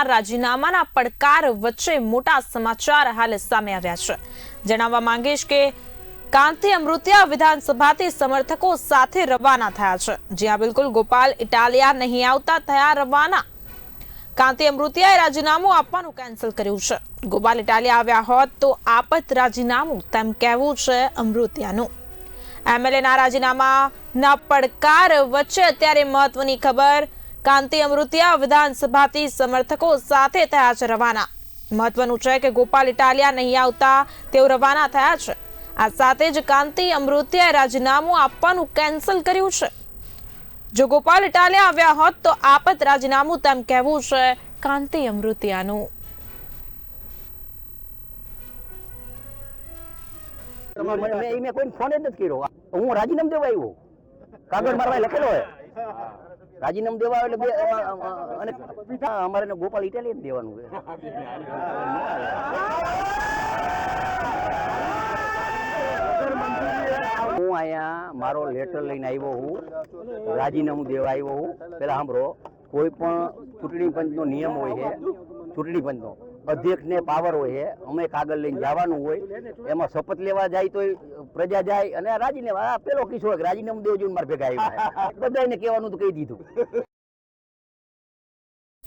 રાજીનામાના પડકાર વચ્ચે મોટા સમાચાર હાલ સામે આવ્યા છે. જણાવવા માંગીશ કે કાંતિ અમૃતિયા વિધાનસભાથી સમર્થકો સાથે રવાના થયા છે. જ્યાં બિલકુલ ગોપાલ ઇટાલિયા નહીં આવતા થયા રવાના. કાંતિ અમૃતિયાએ રાજીનામું આપવાનું કેન્સલ કર્યું છે. ગોપાલ ઇટાલિયા આવ્યા હોત તો આપત રાજીનામું તેમ કહેવું છે અમૃતિયાનું. એમએલએના રાજીનામાના પડકાર વચ્ચે અત્યારે મહત્વની ખબર કાંતિ અમૃતિયા વિધાનસભાથી સમર્થકો સાથે થયા છે રવાના. મહત્વનું છે કે ગોપાલ ઇટાલિયા નહીં આવતા તેઓ રવાના થયા છે. આ સાથે જ કાંતિ અમૃતિયાએ રાજીનામું આપવાનું કેન્સલ કર્યું છે. જો ગોપાલ ઇટાલિયા આવ્યા હોત તો આપત રાજીનામું તેમ કહેવું છે કાંતિ અમૃતિયાનું. મેં કોઈને ફોન જ નથી કર્યો. હું રાજીનામું દેવા આવ્યો. કાગળ મારવા લખેલો હોય. રાજીનામું દેવા આવે એટલે બે અને હા, અમારે ગોપાલ ઇટાલિયન દેવાનું છે. હું અહીંયા મારો લેટર લઈને આવ્યો હું. રાજીનામું દેવા આવ્યો હું. પેલા સાંભળો કોઈ પણ ચૂંટણી પંચનો નિયમ હોય છે ચૂંટણી પંચનો અધ્યક્ષને પાવર હોય છે અમે કાગળ લઈને જવાનું હોય. એમાં શપથ લેવા જાય તો પ્રજા જાય અને રાજીનામું પેલો કિસ્સો હોય કે રાજીનામું દેવજી મારે ભેગા આવ્યા બધાને કહેવાનું તો કહી દીધું.